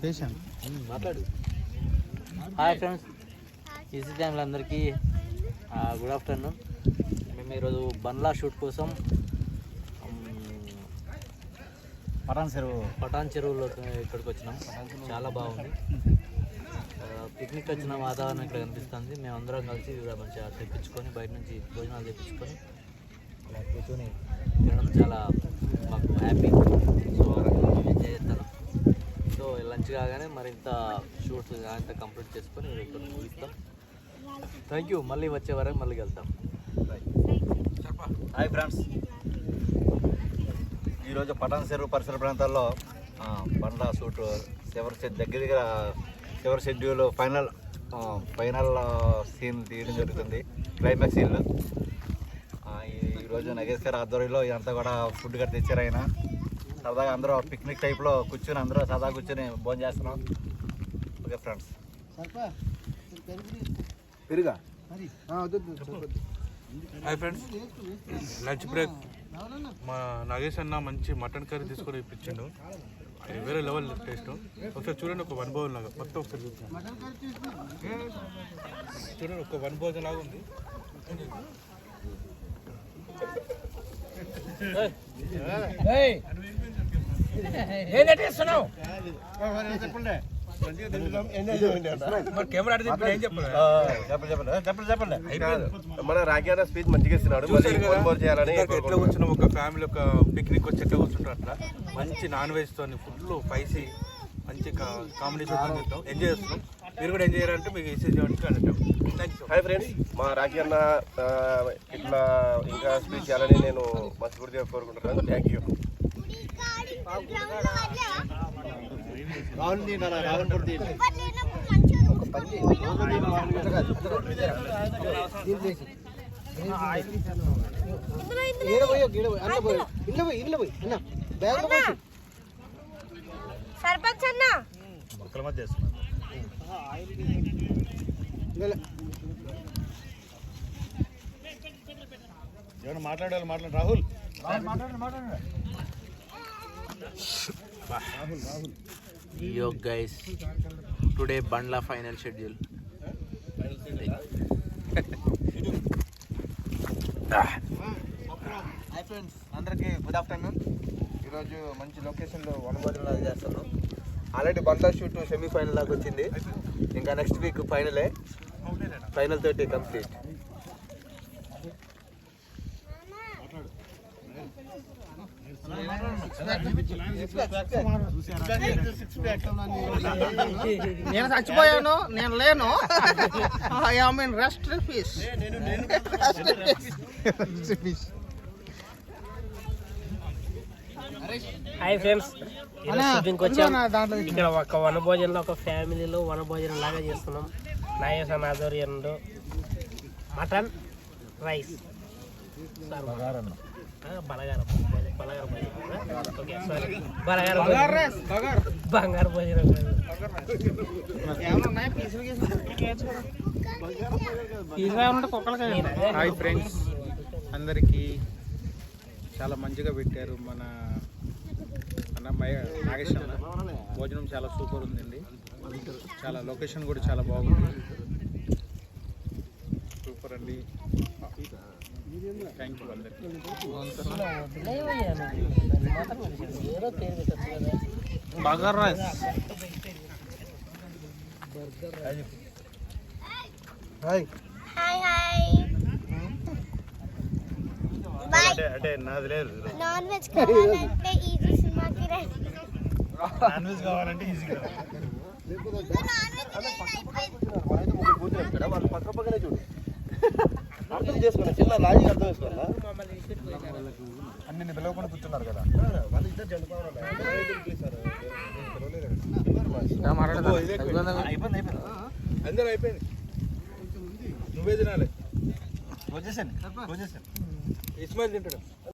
చేశాను. మాట్లాడు. Hi friends EC టైంలో అందరికీ గుడ్ ఆఫ్టర్నూన్ మేము ఈరోజు బండ్లా షూట్ కోసం పటాన్ చెరువు. పటాన్ చెరువులో ఇక్కడికి వచ్చినాం. చాలా బాగుంది. పిక్నిక్ వచ్చిన వాతావరణం ఇక్కడ కనిపిస్తుంది. మేము అందరం కలిసి ఇక్కడ మంచిగా తెప్పించుకొని బయట నుంచి భోజనాలు తెప్పించుకొని కూర్చొని తినడం చాలా మాకు హ్యాపీ నుంచి కాగానే మరింత షూట్స్ అంతా కంప్లీట్ చేసుకొని ఇక్కడ ముగిస్తాం. థ్యాంక్ యూ మళ్ళీ వచ్చే వరకు మళ్ళీ వెళ్తాం హాయ్ ఫ్రెండ్స్ ఈరోజు పటాన్ చెరువు పరిసర ప్రాంతాల్లో బండ షూట్ సూట్ చివరి షెడ్ దగ్గర దగ్గర చివరి షెడ్యూల్ ఫైనల్ ఫైనల్ సీన్ తీయడం జరుగుతుంది. క్లైమాక్స్ సీన్ ఈరోజు నగేష్ గారి ఆధ్వర్యంలో ఇదంతా కూడా ఫుడ్ గట్రా తెచ్చారు ఆయన. సరదాగా అందరూ పిక్నిక్ టైప్లో కూర్చొని అందరూ సరదాగా కూర్చొని భోజనం చేస్తున్నాం. ఓకే ఫ్రెండ్స్ పెరుగా హాయ్ ఫ్రెండ్స్ లంచ్ బ్రేక్. మా నాగేష్ అన్న మంచి మటన్ కర్రీ తీసుకొని ఇప్పించిండు. అది వేరే లెవెల్ టేస్ట్ ఒకసారి చూడండి ఒక వన్ భోజన్ లాగా. మొత్తం ఒకసారి చూడండి ఒక వన్ భోజన్ లాగా ఉంది. చెప్పండి చెప్పండి. చెప్పండి మన రాకేనా స్పీచ్ మంచిగా ఇస్తున్నాడు. ఎట్లా కూర్చున్నాం? ఒక ఫ్యామిలీ ఒక పిక్నిక్ వచ్చి ఎట్లా కూర్చుంటారు అట్లా మంచి నాన్ వెజ్ తోని ఫుల్ స్పైసీ మంచి కాంబినేషన్ తింటాం. ఎంజాయ్ చేస్తున్నాం. మీరు కూడా ఎంజాయ్ చేయాలంటే మీకు ఇసే చేయడానికి అంటాం థ్యాంక్ యూ హాయ్ ఫ్రెండ్స్ మా రాఖీ అన్న ఆ, ఇట్లా ఇంకా స్పీచ్ చేయాలని నేను మనస్ఫూర్తిగా కోరుకుంటున్నాను. థ్యాంక్ యూ సర్పంచ్ అన్న మొక్కల మధ్య వేస్తున్నాను మాట్లాడాలి మాట్లాడు రాహుల్ యో గైస్ టుడే బండ్లా ఫైనల్ షెడ్యూల్ హాయ్ ఫ్రెండ్స్ అందరికీ గుడ్ ఆఫ్టర్నూన్ ఈరోజు మంచి లొకేషన్లో వనభోజనాలు చేస్తున్నాం. ఆల్రెడీ బండ్లా షూట్ సెమీఫైనల్ దాకా వచ్చింది. ఇంకా నెక్స్ట్ వీక్ ఫైనలే ఫైనల్ తోటి కంప్లీట్ నేను చచ్చిపోయాను నేను లేను. I mean rest peace hi friends షూటింగ్కి వచ్చాం. ఇక్కడ ఒక వనభోజనంలో ఒక ఫ్యామిలీలో వనభోజనం లాగా చేస్తున్నాం. నాయస ఆధ్వర్యంలో మటన్ రైస్. బలగారం బలగారం ఓకే సారీ. బలగారం బంగారు భోజనం హాయ్ ఫ్రెండ్స్. అందరికీ చాలా మంచిగా పెట్టారు మన అన్న నాగేష్ అన్న భోజనం చాలా సూపర్ ఉందండి. చాలా లొకేషన్ కూడా చాలా బాగుంది. సూపర్ అండి. Bagara rice hi hi hi అంటే నాది లేదు. నాన్ వెజ్ కావాలంటే ఈజీ సినిమాకి రండి నాన్ వెజ్ కావాలంటే ఈజీగా వాళ్ళు పక్క పక్కనే చూడు. అర్థం చేసుకున్నా చిన్న లాజిక్ అర్థం చేసుకున్నా అన్ని పిలవకుండా కూర్చున్నారు కదా. అయిపోయింది అయిపోయింది. అందరూ అయిపోయింది. నువ్వే తినాలి. వచ్చేసాను వచ్చేసాను ఇస్మాయిల్ తింటాడు.